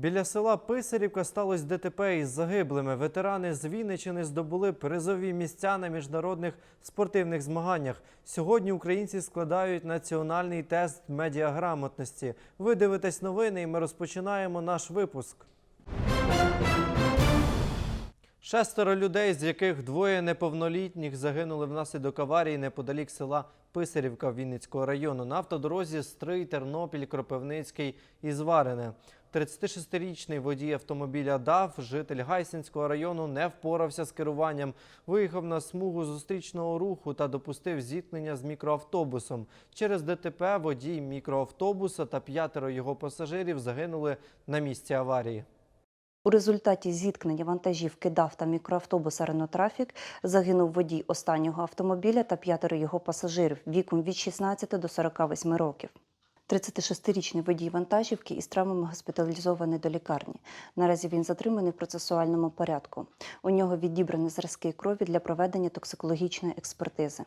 Біля села Писарівка сталося ДТП із загиблими. Ветерани з Вінничини здобули призові місця на міжнародних спортивних змаганнях. Сьогодні українці складають національний тест медіаграмотності. Ви дивитесь новини, і ми розпочинаємо наш випуск. Шестеро людей, з яких двоє неповнолітніх, загинули внаслідок аварії неподалік села Писарівка Вінницького району на автодорозі Стрий, Тернопіль, Кропивницький і Зварине. 36-річний водій автомобіля ДАВ, житель Гайсинського району, не впорався з керуванням. Виїхав на смугу зустрічного руху та допустив зіткнення з мікроавтобусом. Через ДТП водій мікроавтобуса та п'ятеро його пасажирів загинули на місці аварії. У результаті зіткнення вантажівки ДАВ та мікроавтобуса «Ренотрафік» загинув водій останнього автомобіля та п'ятеро його пасажирів віком від 16 до 48 років. 36-річний водій вантажівки із травмами госпіталізований до лікарні. Наразі він затриманий в процесуальному порядку. У нього відібрані зразки крові для проведення токсикологічної експертизи.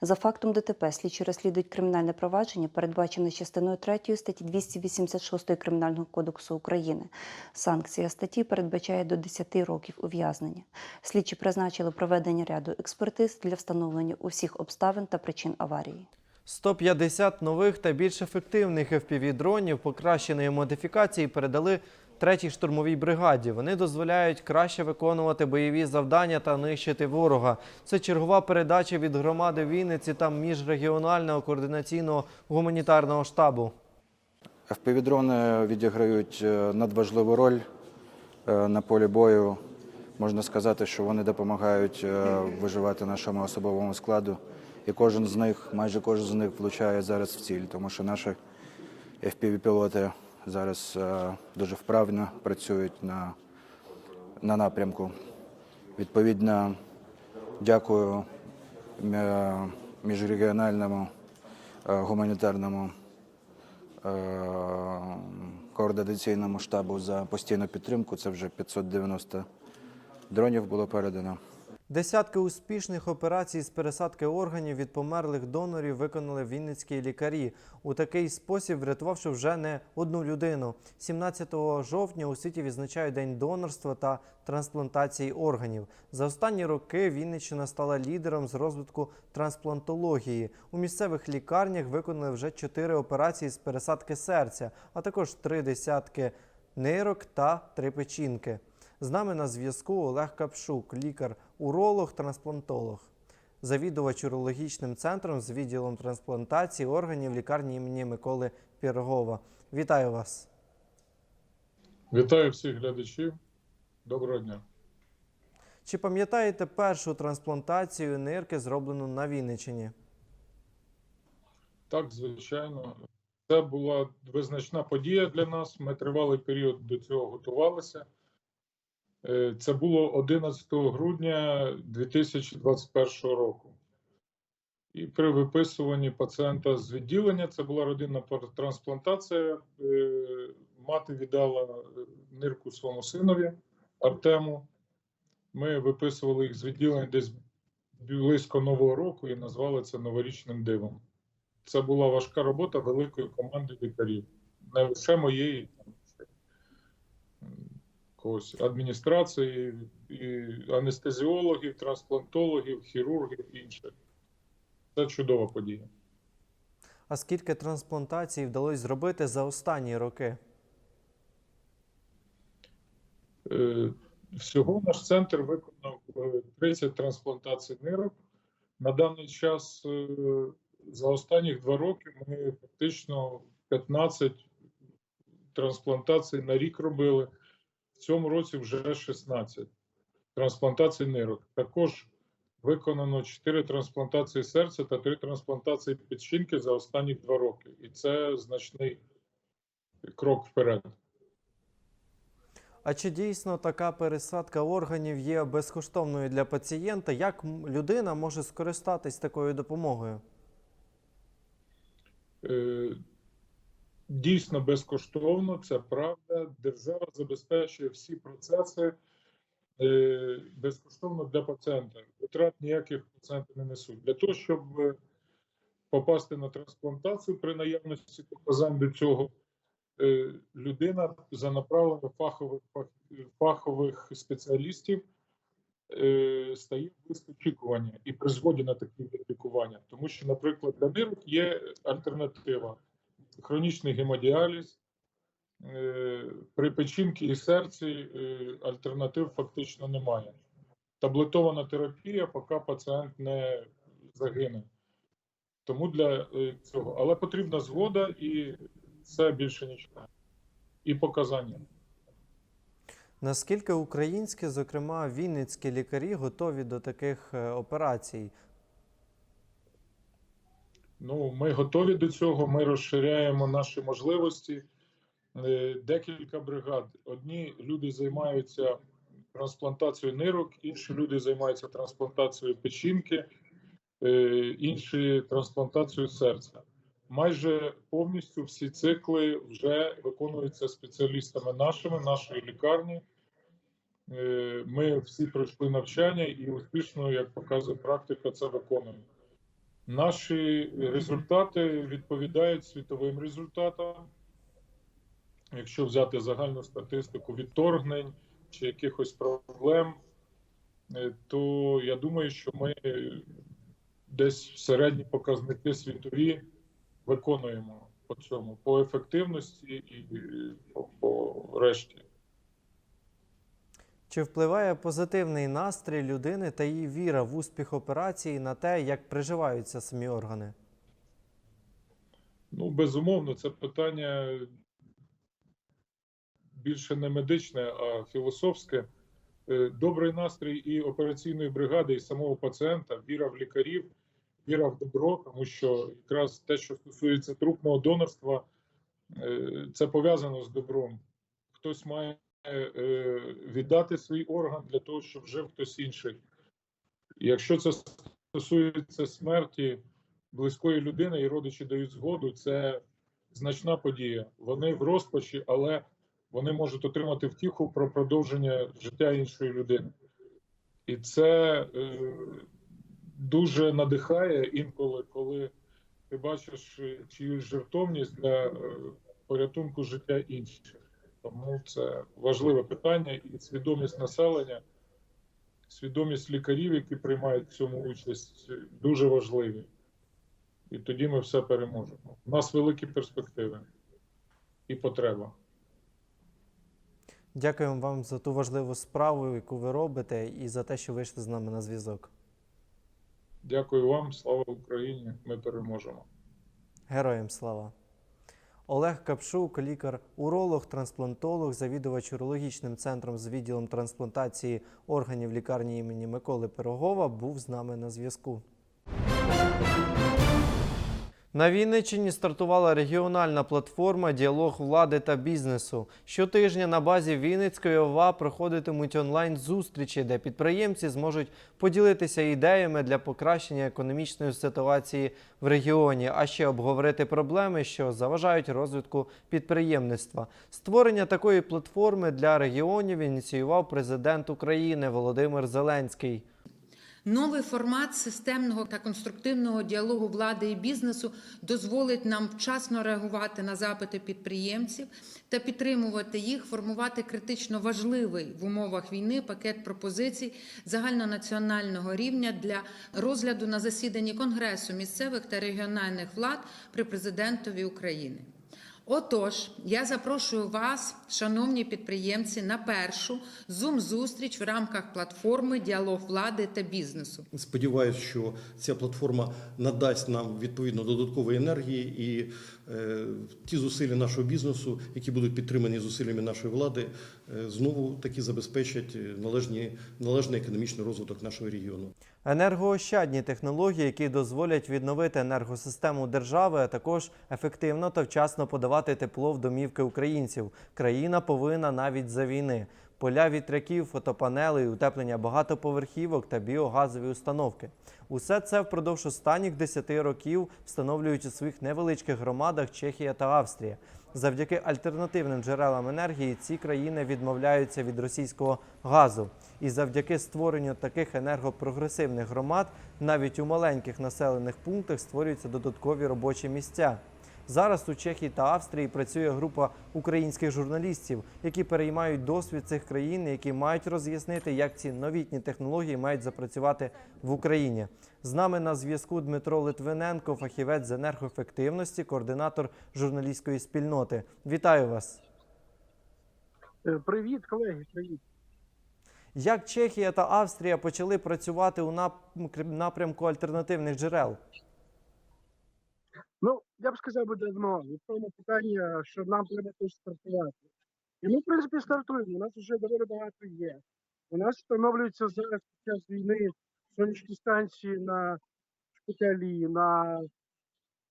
За фактом ДТП слідчі розслідують кримінальне провадження, передбачене частиною 3 статті 286 Кримінального кодексу України. Санкція статті передбачає до 10 років ув'язнення. Слідчі призначили проведення ряду експертиз для встановлення усіх обставин та причин аварії. 150 нових та більш ефективних FPV-дронів покращеної модифікації передали третій штурмовій бригаді. Вони дозволяють краще виконувати бойові завдання та нищити ворога. Це чергова передача від громади Вінниці та міжрегіонального координаційного гуманітарного штабу. FPV-дрони відіграють е, надважливу роль е, на полі бою. Можна сказати, що вони допомагають е, виживати нашому особовому складу. І кожен з них, майже кожен з них влучає зараз в ціль, тому що наші FPV-пілоти зараз е, дуже вправно працюють на, на напрямку. Відповідно, дякую е, міжрегіональному е, гуманітарному координаційному штабу за постійну підтримку. Це вже 590 дронів було передано. Десятки успішних операцій з пересадки органів від померлих донорів виконали вінницькі лікарі. У такий спосіб врятувавши вже не одну людину. 17 жовтня у світі відзначають День донорства та трансплантації органів. За останні роки Вінниччина стала лідером з розвитку трансплантології. У місцевих лікарнях виконали вже чотири операції з пересадки серця, а також три десятки нирок та три печінки. З нами на зв'язку Олег Капшук, лікар-уролог, трансплантолог, завідувач урологічним центром з відділом трансплантації органів лікарні імені Миколи Пірогова. Вітаю вас. Вітаю всіх глядачів. Доброго дня. Чи пам'ятаєте першу трансплантацію нирки, зроблену на Вінниччині? Так, звичайно, це була визначна подія для нас. Ми тривалий період до цього готувалися. Е, Це було 11 грудня 2021 року. І при виписуванні пацієнта з відділення це була родинна трансплантація. Е, Мати віддала е, нирку своєму синові Артему. Ми виписували їх з відділення десь близько Нового року і назвали це новорічним дивом. Це була важка робота великої команди лікарів, не лише моєї когось адміністрації, і анестезіологів, трансплантологів, хірургів і інших. Це чудова подія. А скільки трансплантацій вдалося зробити за останні роки? Е, Всього наш центр виконав е, 30 трансплантацій нирок. На даний час е, за останні два роки ми фактично 15 трансплантацій на рік робили. Цьому році вже 16 трансплантацій нирок. Також виконано 4 трансплантації серця та 3 трансплантації печінки за останні два роки. І це значний крок вперед. А чи дійсно така пересадка органів є безкоштовною для пацієнта? Як людина може скористатись такою допомогою? Е, Дійсно безкоштовно, це правда. Держава забезпечує всі процеси е, безкоштовно для пацієнта. Витрат ніяких пацієнти не несуть. Для того, щоб е, попасти на трансплантацію при наявності показань до цього, е, людина за направленням фахових фахових спеціалістів стає лист очікування і призводить на такі лікування. Тому що, наприклад, для нирок є альтернатива: хронічний гемодіаліз. Е, При печінці і серці е, альтернатив фактично немає. Таблетована терапія, поки пацієнт не загине. Тому для е, цього. Але потрібна згода і це більше нічого. І показання. Наскільки українські, зокрема вінницькі лікарі, готові до таких операцій? Ну, ми готові до цього. Ми розширяємо наші можливості. Е, Декілька бригад. Одні люди займаються трансплантацією нирок, інші люди займаються трансплантацією печінки, е, інші трансплантацією серця. Майже повністю всі цикли вже виконуються спеціалістами нашими, нашої лікарні. Е, Ми всі пройшли навчання і успішно, як показує практика, це виконуємо. Наші результати відповідають світовим результатам. Якщо взяти загальну статистику відторгнень чи якихось проблем, е, то я думаю, що ми десь середні показники світові виконуємо по цьому, по ефективності і по решті. Чи впливає позитивний настрій людини та її віра в успіх операції на те, як приживаються самі органи? Ну, безумовно, це питання більше не медичне, а філософське. Е, Добрий настрій і операційної бригади, і самого пацієнта, віра в лікарів, віра в добро, тому що якраз те, що стосується трупного донорства, е, це пов'язано з добром. Хтось має віддати свій орган для того, щоб жив хтось інший. Якщо це стосується смерті близької людини і родичі дають згоду, це значна подія. Вони в розпачі, але вони можуть отримати втіху про продовження життя іншої людини. І це е, дуже надихає інколи, коли ти бачиш е, чиюсь жертовність для е, порятунку життя інших. Тому це важливе питання і свідомість населення, свідомість лікарів, які приймають в цьому участь, дуже важливі. І тоді ми все переможемо. У нас великі перспективи і потреба. Дякуємо вам за ту важливу справу, яку ви робите, і за те, що вийшли з нами на зв'язок. Дякую вам, слава Україні! Ми переможемо. Героям слава! Олег Капшук, лікар-уролог, трансплантолог, завідувач урологічним центром з відділом трансплантації органів лікарні імені Миколи Пирогова, був з нами на зв'язку. На Вінниччині стартувала регіональна платформа Діалог влади та бізнесу. Щотижня на базі Вінницької ОВА проходитимуть онлайн-зустрічі, де підприємці зможуть поділитися ідеями для покращення економічної ситуації в регіоні, а ще обговорити проблеми, що заважають розвитку підприємництва. Створення такої платформи для регіонів ініціював президент України Володимир Зеленський. Новий формат системного та конструктивного діалогу влади і бізнесу дозволить нам вчасно реагувати на запити підприємців та підтримувати їх, формувати критично важливий в умовах війни пакет пропозицій загальнонаціонального рівня для розгляду на засіданні Конгресу місцевих та регіональних влад при президентові України. Отож, я запрошую вас, шановні підприємці, на першу зум-зустріч в рамках платформи Діалог влади та бізнесу. Сподіваюсь, що ця платформа надасть нам відповідно додаткової енергії і е, ті зусилля нашого бізнесу, які будуть підтримані зусиллями нашої влади, е, знову таки забезпечать е, належні, належний економічний розвиток нашого регіону. Енергоощадні технології, які дозволять відновити енергосистему держави, а також ефективно та вчасно подавати тепло в домівки українців. Країна повинна навіть за війни. Поля вітряків, фотопанели, утеплення багатоповерхівок та біогазові установки. Усе це впродовж останніх 10 років встановлюють у своїх невеличких громадах Чехія та Австрія. Завдяки альтернативним джерелам енергії ці країни відмовляються від російського газу. І завдяки створенню таких енергопрогресивних громад навіть у маленьких населених пунктах створюються додаткові робочі місця. Зараз у Чехії та Австрії працює група українських журналістів, які переймають досвід цих країн, які мають роз'яснити, як ці новітні технології мають запрацювати в Україні. З нами на зв'язку Дмитро Литвиненко, фахівець з енергоефективності, координатор журналістської спільноти. Вітаю вас! Е, Привіт, колеги, привіт. Як Чехія та Австрія почали працювати у напрямку альтернативних джерел? Ну, я б сказав би давно. В тому питання, що нам треба теж стартувати. І ми, в принципі, стартуємо. У нас вже доволі багато є. У нас встановлюються зараз під час війни сонячні станції на шпиталі, на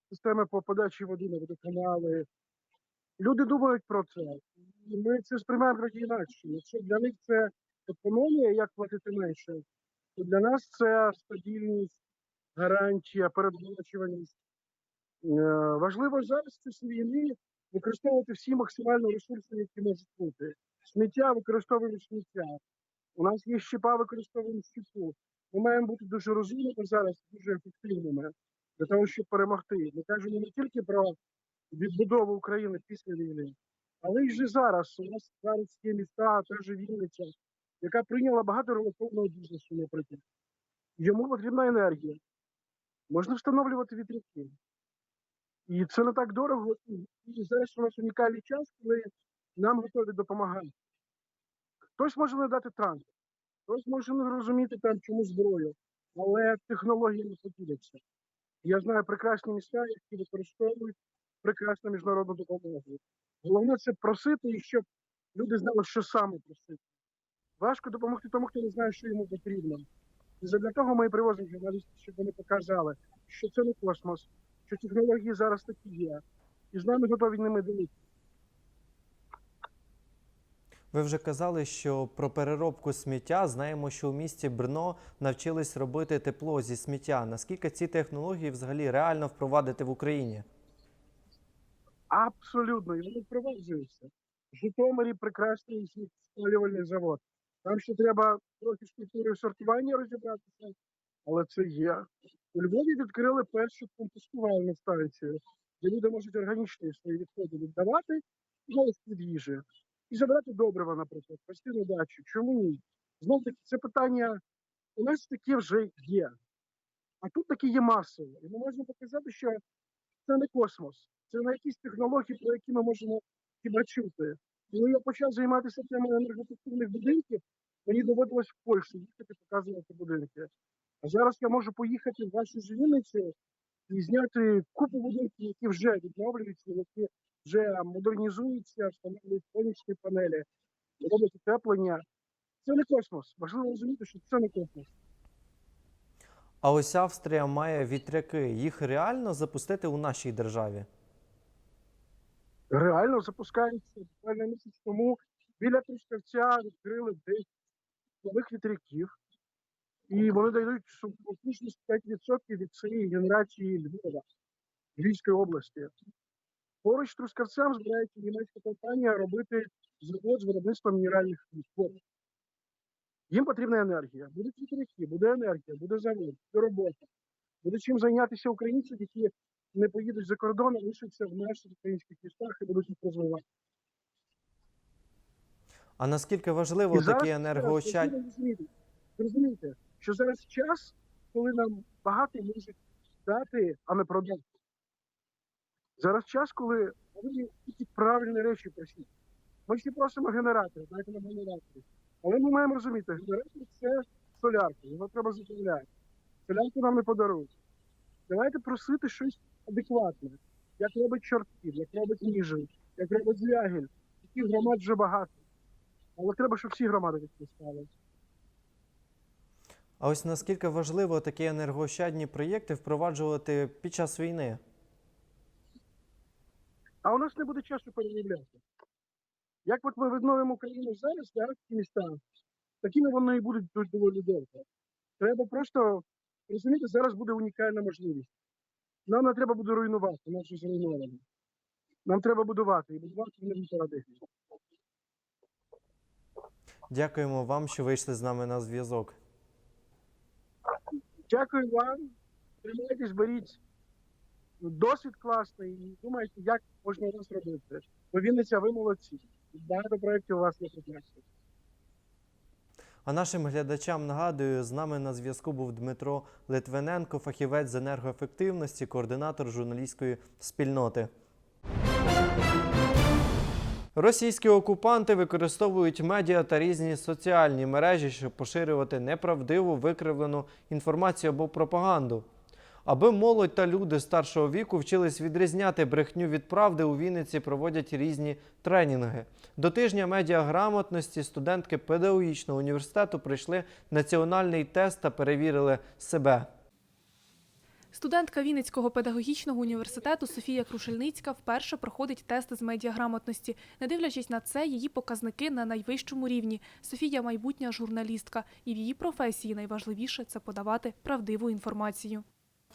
системи по подачі води на водоканали. Люди думають про це. І ми це сприймаємо трохи інакше. Якщо для них це економія, як платити менше, то для нас це стабільність, гарантія, передбачуваність. Е, Важливо зараз часі війни використовувати всі максимально ресурси, які можуть бути. Сміття використовуємо сміття. У нас є щепа, використовуємо щепу. Ми маємо бути дуже розумними зараз, дуже ефективними для того, щоб перемогти. Ми кажемо не тільки про відбудову України після війни, але й вже зараз. У нас зараз є міста, та же Вінниця, яка прийняла багато релокованого бізнесу, наприклад. Йому потрібна енергія. Можна встановлювати вітряки. І це не так дорого. І зараз у нас унікальний час, коли нам готові допомагати. Хтось може не дати транспорт, хтось може не розуміти там чому зброю, але технології не поділяться. Я знаю прекрасні міста, які використовують прекрасну міжнародну допомогу. Головне це просити, і щоб люди знали, що саме просити. Важко допомогти тому, хто не знає, що йому потрібно. І задля того ми привозимо журналістів, щоб вони показали, що це не космос, що технології зараз такі є, і з нами готові ними ділитися. Ви вже казали, що про переробку сміття знаємо, що у місті Брно навчились робити тепло зі сміття. Наскільки ці технології взагалі реально впровадити в Україні? Абсолютно, і вони впроваджуються. В Житомирі прекрасний спалювальний завод. Там ще треба трохи з культурою сортування розібратися, але це є. У Львові відкрили першу компостувальну станцію, де люди можуть органічні свої відходи віддавати від їжі. І забирати добрива, наприклад, на дачу. Чому ні? Знов таки, це питання у нас таке вже є. А тут таке є масово. І ми можемо показати, що це не космос, це не якісь технології, про які ми можемо хіба чути. Коли я почав займатися темою енергоефективних будинків, мені доводилось в Польщу їхати показувати будинки. А зараз я можу поїхати в вашу ж Вінницю і зняти купу будинків, які вже відновлюються, які вже модернізуються, встановлюють сонячні панелі, роблять утеплення. Це не космос. Важливо розуміти, що це не космос. А ось Австрія має вітряки. Їх реально запустити у нашій державі? Реально запускається буквально місяць тому. Біля Трускавця відкрили 10 нових вітряків, і вони дають потужність 5% від цієї генерації Львова, Львівської області. Поруч з Трускавцем збирається німецька компанія робити завод з виробництва мінеральних вод. Їм потрібна енергія. Будуть вітряки, буде енергія, буде завод, буде робота. Буде чим зайнятися українцям, які не поїдуть за кордон, лишаться в наших українських містах і будуть їх розвивати. А наскільки важливо І такі енергоощадні? розумієте, що зараз час, коли нам багато можуть дати, а не продати. Зараз час, коли повинні тільки правильні речі просити. Ми всі просимо генератори, дайте нам генератори. Але ми маємо розуміти, генератор це солярка, його треба заправляти. Солярку нам не подарують. Давайте просити щось адекватне, як робить Чортків, як робить Ніжин, як робить Звягель. Таких громад вже багато. Але треба, щоб всі громади відпускали. А ось наскільки важливо такі енергоощадні проєкти впроваджувати під час війни? А у нас не буде часу переробляти. Як от ми відновимо Україну зараз, ці міста, такими вони і будуть дуже доволі довго. Треба просто розуміти, зараз буде унікальна можливість. Нам не треба буде руйнувати, нас вже зруйновано. Нам треба будувати і будувати в новій парадигмі. Дякуємо вам, що вийшли з нами на зв'язок. Дякую вам. Тримайтесь, беріть досвід класний і думаєте, як можна раз робити. Бо Вінниця, ви молодці. Багато проєктів у вас не прекрасно. А нашим глядачам нагадую, з нами на зв'язку був Дмитро Литвиненко, фахівець з енергоефективності, координатор журналістської спільноти. Російські окупанти використовують медіа та різні соціальні мережі, щоб поширювати неправдиву викривлену інформацію або пропаганду. Аби молодь та люди старшого віку вчились відрізняти брехню від правди, у Вінниці проводять різні тренінги. До тижня медіаграмотності студентки педагогічного університету пройшли національний тест та перевірили себе. Студентка Вінницького педагогічного університету Софія Крушельницька вперше проходить тест з медіаграмотності. Не дивлячись на це, її показники на найвищому рівні. Софія майбутня журналістка, і в її професії найважливіше це подавати правдиву інформацію.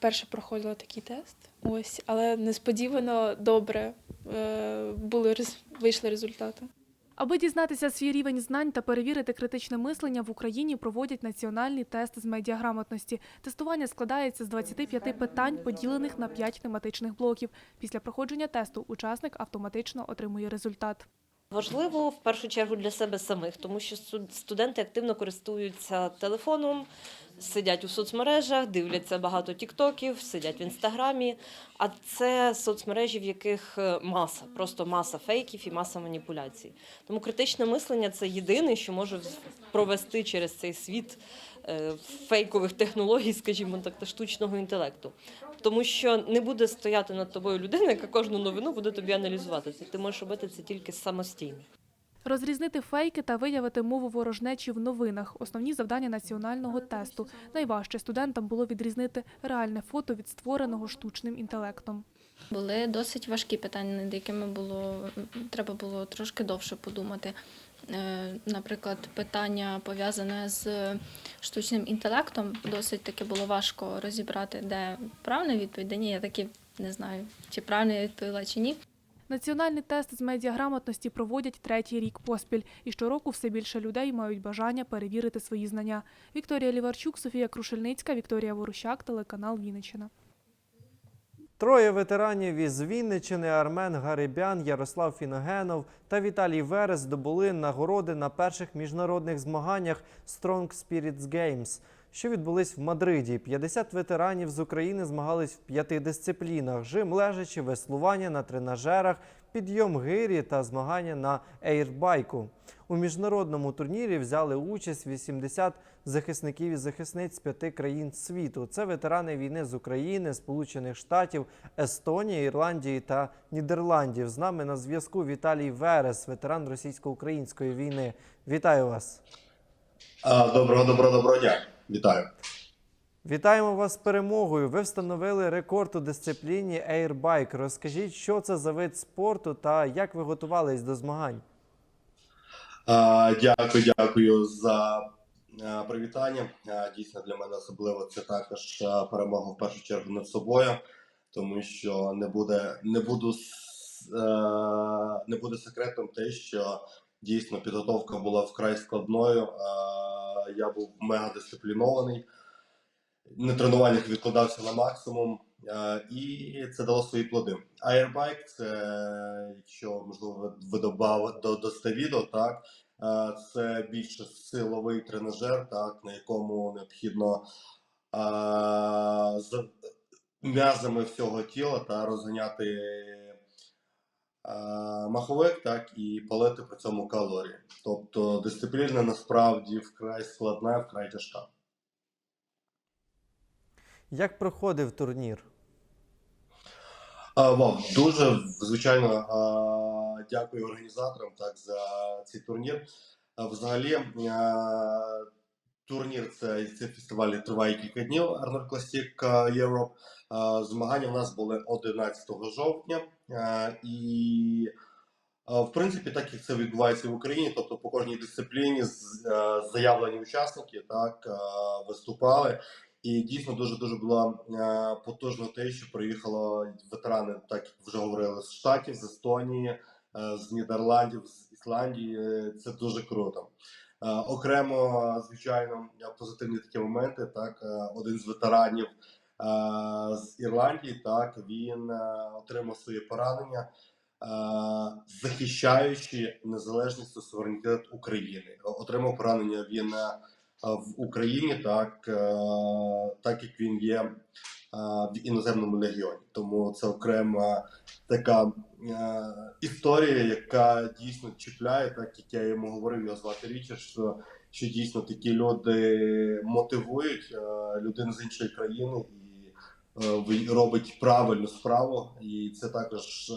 Перше проходила такий тест, ось, але несподівано добре е, були вийшли результати. Аби дізнатися свій рівень знань та перевірити критичне мислення, в Україні проводять національний тест з медіаграмотності. Тестування складається з 25 питань, поділених на 5 тематичних блоків. Після проходження тесту учасник автоматично отримує результат. Важливо в першу чергу для себе самих, тому що студ- студенти активно користуються телефоном, сидять у соцмережах, дивляться багато тіктоків, сидять в інстаграмі. А це соцмережі, в яких е, маса, просто маса фейків і маса маніпуляцій. Тому критичне мислення це єдине, що може провести через цей світ е, фейкових технологій, скажімо так, та штучного інтелекту. Тому що не буде стояти над тобою людина, яка кожну новину буде тобі аналізувати. Ти можеш робити це тільки самостійно. Розрізнити фейки та виявити мову ворожнечі в новинах основні завдання національного тесту. Найважче студентам було відрізнити реальне фото від створеного штучним інтелектом. Були досить важкі питання, над якими було треба було трошки довше подумати. Е, Наприклад, питання пов'язане з штучним інтелектом, досить таки було важко розібрати, де правильна відповідь, де ні. Я таки не знаю, чи правильно я відповіла, чи ні. Національний тест з медіаграмотності проводять третій рік поспіль, і щороку все більше людей мають бажання перевірити свої знання. Вікторія Ліварчук, Софія Крушельницька, Вікторія Ворущак, телеканал Вінниччина. Троє ветеранів із Вінничини Армен Гарибян, Ярослав Фіногенов та Віталій Верес здобули нагороди на перших міжнародних змаганнях Strong Spirits Games, що відбулись в Мадриді. 50 ветеранів з України змагались в п'яти дисциплінах: жим лежачі, веслування на тренажерах, підйом гирі та змагання на ейрбайку. У міжнародному турнірі взяли участь 80 захисників і захисниць п'яти країн світу. Це ветерани війни з України, Сполучених Штатів, Естонії, Ірландії та Нідерландів. З нами на зв'язку Віталій Верес, ветеран російсько-української війни. Вітаю вас! Доброго, доброго, доброго дня. Вітаю. Вітаємо вас з перемогою. Ви встановили рекорд у дисципліні Airbike. Розкажіть, що це за вид спорту та як ви готувались до змагань? А, Дякую, дякую за а, привітання. А, Дійсно, для мене особливо це також а, перемога в першу чергу над собою, тому що не буде, не буду е, не буде секретом те, що дійсно підготовка була вкрай складною. А, Я був мега дисциплінований. На тренуваннях відкладався на максимум, е, і це дало свої плоди. Airbike – це, якщо можливо ви- ви добав- додасте відео, так е, це більше силовий тренажер, так на якому необхідно е, з м'язами всього тіла та розганяти маховик, так і палити при цьому калорії. Тобто дисципліна насправді вкрай складна, вкрай тяжка. Як проходив турнір? А, дуже звичайно а, дякую організаторам так за цей турнір. А, Взагалі, а, турнір це, цей фестиваль триває кілька днів. Arnold Classic Europe. Змагання в нас були 11 жовтня, і в принципі, так як це відбувається в Україні, тобто по кожній дисципліні заявлені учасники так виступали. І дійсно дуже дуже було е, потужно те, що приїхало ветерани, так як вже говорили, з Штатів, з Естонії, е, з Нідерландів, з Ісландії. Е, Це дуже круто. Е, окремо, звичайно, позитивні такі моменти. Так, е, один з ветеранів з Ірландії. Так він е, отримав своє поранення, е, захищаючи незалежність та суверенітет України. Отримав поранення він е, в Україні, так, е, так як він є е, в іноземному легіоні. Тому це окрема така е, історія, яка дійсно чіпляє, так як я йому говорив, його звати Річард, що, що дійсно такі люди мотивують е, людину з іншої країни і е, робить правильну справу. І це також.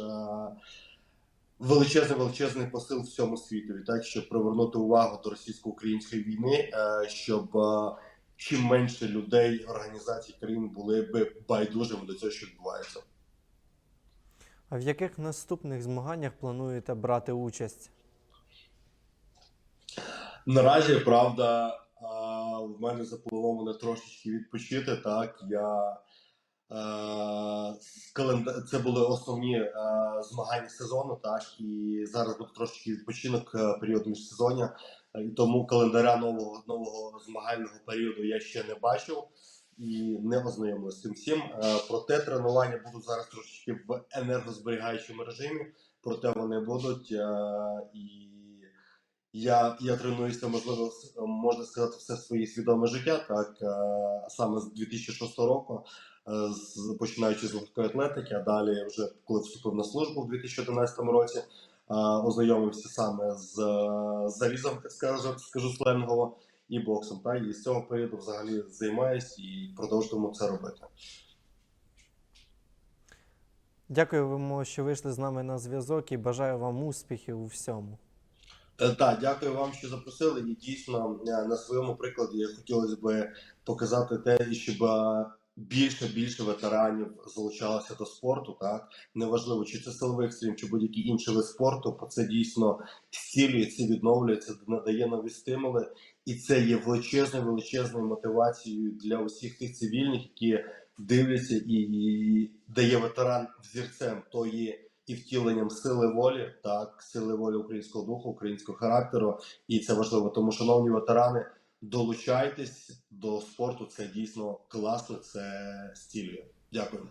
Е, Величезний величезний посил всьому світові, так щоб привернути увагу до російсько-української війни, е, щоб е, чим менше людей, організацій країн були би байдужими до цього, що відбувається. А в яких наступних змаганнях плануєте брати участь? Наразі правда, в мене заплановано трошечки відпочити. Так я е, календа... це були основні е, змагання сезону, так і зараз буде трошечки відпочинок е, період міжсезоння. Е, І тому календаря нового нового змагального періоду я ще не бачив і не ознайомився з цим всім. Е, Проте тренування будуть зараз трошечки в енергозберігаючому режимі, проте вони будуть е, і. Я, я тренуюся, можливо, можна сказати, все своє свідоме життя, так е, саме з 2006 року, е, починаючи з легкої атлетики, а далі, вже коли вступив на службу в 2011 році, е, ознайомився саме з е, залізом, так скажу, скажу сленгово, і боксом. Та, і з цього періоду взагалі займаюсь і продовжуємо це робити. Дякуємо, що вийшли з нами на зв'язок і бажаю вам успіхів у всьому. Е, Так, дякую вам, що запросили. І дійсно е, на своєму прикладі хотілося б показати те, щоб е, більше більше ветеранів залучалося до спорту. Так неважливо, чи це силовий екстрим, чи будь-який інший вид спорту, бо це дійсно зцілюється, відновлюється, надає нові стимули, і це є величезною величезною мотивацією для усіх тих цивільних, які дивляться і, і дає ветеран взірцем тої і втіленням сили волі, так, сили волі українського духу, українського характеру. І це важливо. Тому, шановні ветерани, долучайтесь до спорту. Це дійсно класно, це стілює. Дякую.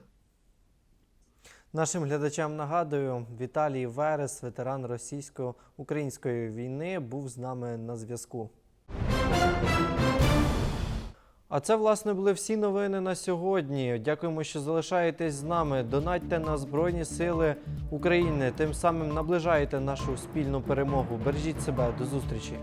Нашим глядачам нагадую, Віталій Верес, ветеран російсько-української війни, був з нами на зв'язку. А це, власне, були всі новини на сьогодні. Дякуємо, що залишаєтесь з нами. Донатьте на Збройні Сили України. Тим самим наближаєте нашу спільну перемогу. Бережіть себе. До зустрічі.